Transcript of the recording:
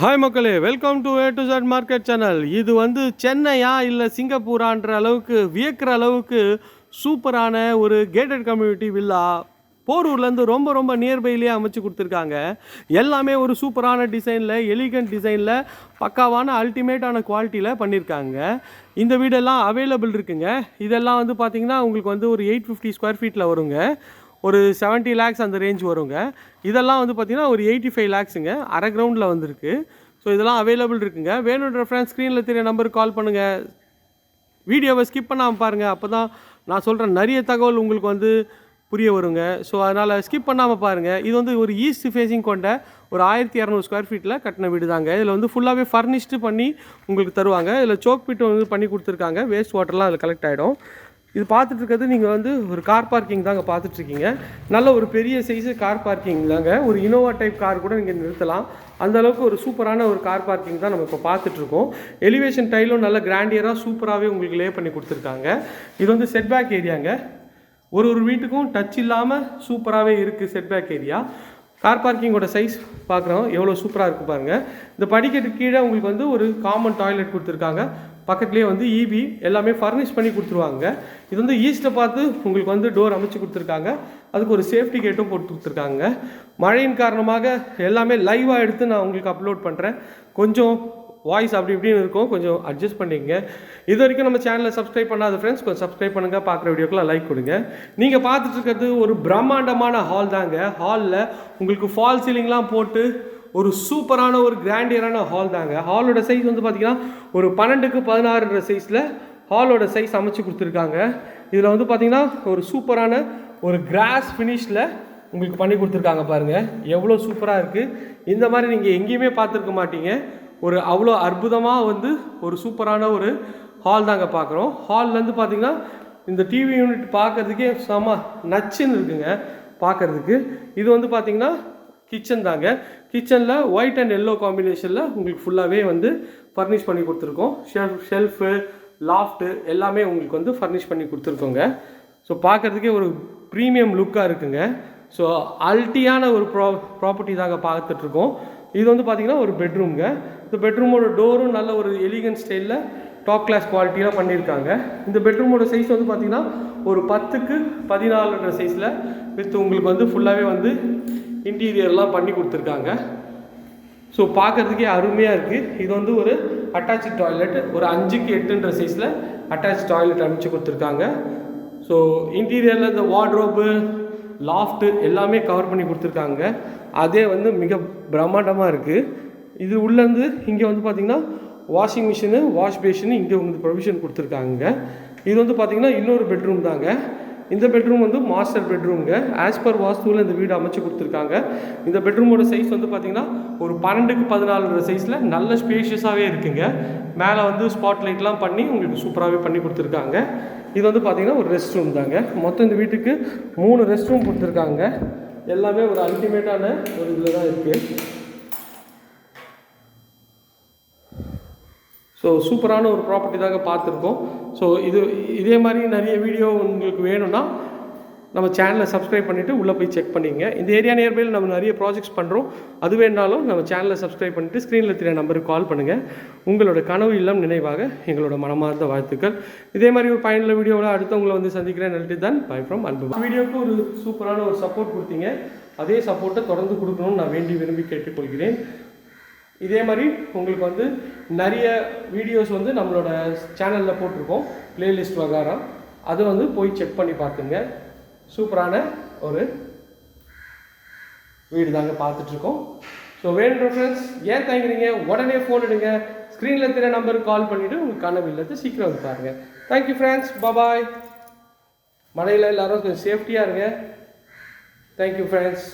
Hi மக்களே. Welcome to A to Z market channel இது வந்து சென்னையா இல்லை சிங்கப்பூரான்ற அளவுக்கு வியக்கிற அளவுக்கு சூப்பரான ஒரு கேட்டட் கம்யூனிட்டி வில்லா போரூர்லேருந்து ரொம்ப ரொம்ப நியர்பைலேயே அமைச்சு கொடுத்துருக்காங்க. எல்லாமே ஒரு சூப்பரான டிசைனில் எலிகண்ட் டிசைனில் பக்காவான அல்டிமேட்டான குவாலிட்டியில் பண்ணியிருக்காங்க இந்த வீடெல்லாம் அவைலபிள் இருக்குங்க. இதெல்லாம் வந்து பார்த்திங்கன்னா உங்களுக்கு வந்து ஒரு எயிட் ஃபிஃப்டி ஸ்கொயர் ஃபீட்டில் வருங்க. ஒரு 70 லேக்ஸ் அந்த ரேஞ்ச் வருங்க. இதெல்லாம் வந்து பார்த்திங்கன்னா ஒரு எயிட்டி ஃபைவ் லேக்ஸுங்க அரை கிரவுண்டில் வந்திருக்கு. ஸோ இதெல்லாம் அவைலபிள் இருக்குங்க. வேணுன்ற ஃப்ரெண்ட்ஸ் ஸ்க்ரீனில் தெரிய நம்பருக்கு கால் பண்ணுங்கள் வீடியோவை ஸ்கிப் பண்ணாமல் பாருங்கள் அப்போ தான் நான் சொல்கிற நிறைய தகவல் உங்களுக்கு வந்து புரிய வருங்க. ஸோ அதனால் ஸ்கிப் பண்ணாமல் பாருங்கள் இது வந்து ஒரு ஈஸ்ட் ஃபேஸிங் கொண்ட ஒரு ஆயிரத்தி இரநூறு ஸ்கொயர் ஃபீட்டில் கட்டின வீடு தாங்க. இதில் வந்து ஃபுல்லாகவே ஃபர்னிஷ்டு பண்ணி உங்களுக்கு தருவாங்க. இதில் சோக் பிட் வந்து பண்ணி கொடுத்துருக்காங்க. வேஸ்ட் வாட்டர்லாம் அதில் கலெக்ட் ஆகிடும் இது பார்த்துட்டு இருக்கிறது நீங்கள் வந்து ஒரு கார் பார்க்கிங் தாங்க பார்த்துட்ருக்கீங்க. நல்ல ஒரு பெரிய சைஸு கார் பார்க்கிங் தாங்க. ஒரு இனோவா டைப் கார் கூட நீங்கள் நிறுத்தலாம். அந்த அளவுக்கு ஒரு சூப்பரான ஒரு கார் பார்க்கிங் தான் நம்ம இப்போ பார்த்துட்ருக்கோம். எலிவேஷன் டைலும் நல்ல கிராண்டியராக சூப்பராகவே உங்களுக்கு லே பண்ணி கொடுத்துருக்காங்க. இது வந்து செட்பேக் ஏரியாங்க ஒரு ஒரு வீட்டுக்கும் டச் இல்லாமல் சூப்பராகவே இருக்குது செட்பேக் ஏரியா கார் பார்க்கிங்கோட சைஸ் பார்க்குறோம். எவ்வளோ சூப்பராக இருக்குது பாருங்கள் இந்த படிக்கட்டு கீழே உங்களுக்கு வந்து ஒரு காமன் டாய்லெட் கொடுத்துருக்காங்க. பக்கத்துலேயே வந்து இபி எல்லாமே ஃபர்னிஷ் பண்ணி கொடுத்துருவாங்க. இது வந்து ஈஸ்ட்டை பார்த்து உங்களுக்கு வந்து டோர் அமைச்சு கொடுத்துருக்காங்க. அதுக்கு ஒரு சேஃப்டி கேட்டும் போட்டு கொடுத்துருக்காங்க. மழையின் காரணமாக எல்லாமே லைவாக எடுத்து நான் உங்களுக்கு அப்லோட் பண்ணுறேன் கொஞ்சம் வாய்ஸ் அப்படி இப்படின்னு இருக்கும். கொஞ்சம் அட்ஜஸ்ட் பண்ணிக்கங்க. இது வரைக்கும் நம்ம சேனலை சப்ஸ்கிரைப் பண்ணாத ஃப்ரெண்ட்ஸ் கொஞ்சம் சப்ஸ்கிரைப் பண்ணுங்கள் பார்க்குற வீடியோக்கெல்லாம் லைக் கொடுங்க. நீங்கள் பார்த்துட்டு இருக்கிறது ஒரு பிரம்மாண்டமான ஹால் தாங்க. ஹாலில் உங்களுக்கு ஃபால் சீலிங்லாம் போட்டு ஒரு சூப்பரான ஒரு கிராண்டியரான ஹால் தாங்க. ஹாலோட சைஸ் வந்து பார்த்தீங்கன்னா ஒரு பன்னெண்டுக்கு பதினாறுன்ற சைஸில் ஹாலோட சைஸ் அமைச்சு கொடுத்துருக்காங்க. இதில் வந்து பார்த்தீங்கன்னா ஒரு சூப்பரான ஒரு கிராஸ் ஃபினிஷில் உங்களுக்கு பண்ணி கொடுத்துருக்காங்க பாருங்கள் எவ்வளோ சூப்பராக இருக்குது இந்த மாதிரி நீங்கள் எங்கேயுமே பார்த்துருக்க மாட்டீங்க. ஒரு அவ்வளோ அற்புதமாக வந்து ஒரு சூப்பரான ஒரு ஹால் தாங்க பார்க்குறோம் ஹால்லேருந்து பார்த்தீங்கன்னா இந்த டிவி யூனிட் பார்க்கறதுக்கே செம நச்சுன்னு இருக்குங்க பார்க்கறதுக்கு இது வந்து பார்த்தீங்கன்னா கிச்சன் தாங்க. கிச்சனில் ஒயிட் அண்ட் எல்லோ காம்பினேஷனில் உங்களுக்கு ஃபுல்லாகவே வந்து ஃபர்னிஷ் பண்ணி கொடுத்துருக்கோம். ஷெல்ஃப் ஷெல்ஃபு லாஃப்ட்டு எல்லாமே உங்களுக்கு வந்து ஃபர்னிஷ் பண்ணி கொடுத்துருக்கோங்க. ஸோ பார்க்குறதுக்கே ஒரு ப்ரீமியம் லுக்காக இருக்குங்க. ஸோ அல்ட்டியான ஒரு ப்ரா ப்ராப்பர்ட்டி தாங்க பார்த்துட்ருக்கோம். இது வந்து பார்த்திங்கன்னா ஒரு பெட்ரூம்ங்க இந்த பெட்ரூமோட டோரும் நல்ல ஒரு எலிகன் ஸ்டைலில் டாப் கிளாஸ் குவாலிட்டியெலாம் பண்ணியிருக்காங்க. இந்த பெட்ரூமோட சைஸ் வந்து பார்த்திங்கன்னா ஒரு பத்துக்கு பதினாலுன்ற சைஸில் வித் உங்களுக்கு வந்து ஃபுல்லாகவே வந்து இன்டீரியர்லாம் பண்ணி கொடுத்துருக்காங்க. ஸோ பார்க்குறதுக்கே அருமையாக இருக்குது இது வந்து ஒரு அட்டாச் டாய்லெட் ஒரு அஞ்சுக்கு எட்டுன்ற சைஸில் அட்டாச் டாய்லெட் அமைச்சு கொடுத்துருக்காங்க. ஸோ இன்டீரியரில் இந்த வார்ட்ரோப்பு லாஃப்ட்டு எல்லாமே கவர் பண்ணி கொடுத்துருக்காங்க. அதே வந்து மிக பிரம்மாண்டமாக இருக்குது இது உள்ளேருந்து இங்கே வந்து பார்த்திங்கன்னா வாஷிங் மிஷினு வாஷ் பேஷினு இங்கே வந்து ப்ரொவிஷன் கொடுத்துருக்காங்க. இது வந்து பார்த்திங்கன்னா இன்னொரு பெட்ரூம் தாங்க. இந்த பெட்ரூம் வந்து மாஸ்டர் பெட்ரூம்ங்க ஆஸ் பர் வாஸ்துவில் இந்த வீடு அமைச்சு கொடுத்துருக்காங்க. இந்த பெட்ரூமோட சைஸ் வந்து பார்த்திங்கன்னா ஒரு பன்னெண்டுக்கு பதினாலுன்ற சைஸில் நல்ல ஸ்பேஷியஸாகவே இருக்குங்க. மேலே வந்து ஸ்பாட் லைட்லாம் பண்ணி உங்களுக்கு சூப்பராகவே பண்ணி கொடுத்துருக்காங்க. இது வந்து பார்த்திங்கன்னா ஒரு ரெஸ்ட் ரூம் தாங்க. மொத்தம் இந்த வீட்டுக்கு மூணு ரெஸ்ட் ரூம் கொடுத்துருக்காங்க. எல்லாமே ஒரு அல்டிமேட்டான ஒரு இதில் தான் இருக்குது ஸோ சூப்பரான ஒரு ப்ராப்பர்ட்டி தாங்க பார்த்துருக்கோம். ஸோ இது இதே மாதிரி நிறைய வீடியோ உங்களுக்கு வேணும்னா நம்ம சேனலை சப்ஸ்கிரைப் பண்ணிவிட்டு உள்ளே போய் செக் பண்ணிங்க இந்த ஏரியா நியர்பையில் நம்ம நிறைய ப்ராஜெக்ட்ஸ் பண்ணுறோம் அது வேணாலும் நம்ம சேனலை சப்ஸ்கிரைப் பண்ணிவிட்டு ஸ்க்ரீனில் தெரிய நம்பருக்கு கால் பண்ணுங்கள் உங்களோட கனவு இல்லம் நினைவாக எங்களோட மனமார்ந்த வாழ்த்துக்கள். இதே மாதிரி ஒரு பயனுள்ள வீடியோவில் அடுத்தவங்களை வந்து சந்திக்கிறேன். நன்றி தான். பை ஃப்ரம் அன்பு வீடியோவுக்கு ஒரு சூப்பரான ஒரு சப்போர்ட் கொடுத்தீங்க. அதே சப்போர்ட்டை தொடர்ந்து கொடுக்கணும்னு நான் வேண்டி விரும்பி கேட்டுக்கொள்கிறேன். இதே மாதிரி உங்களுக்கு வந்து நிறைய வீடியோஸ் வந்து நம்மளோட சேனலில் போட்டிருக்கோம் பிளேலிஸ்ட் வகாரம். அது வந்து போய் செக் பண்ணி பார்த்துங்க. சூப்பரான ஒரு வீடு தாங்க பார்த்துட்ருக்கோம். ஸோ வேணும் ஃப்ரெண்ட்ஸ் ஏன் தயங்குறீங்க? உடனே ஃபோன் எடுங்க. ஸ்க்ரீனில் தெரிய நம்பருக்கு கால் பண்ணிவிட்டு உங்களுக்கு கனவு இல்லத்தை சீக்கிரம் வந்து பாருங்கள் தேங்க்யூ ஃப்ரெண்ட்ஸ் பபாய் மழையில் எல்லோரும் கொஞ்சம் சேஃப்டியாக இருங்க. Thank you friends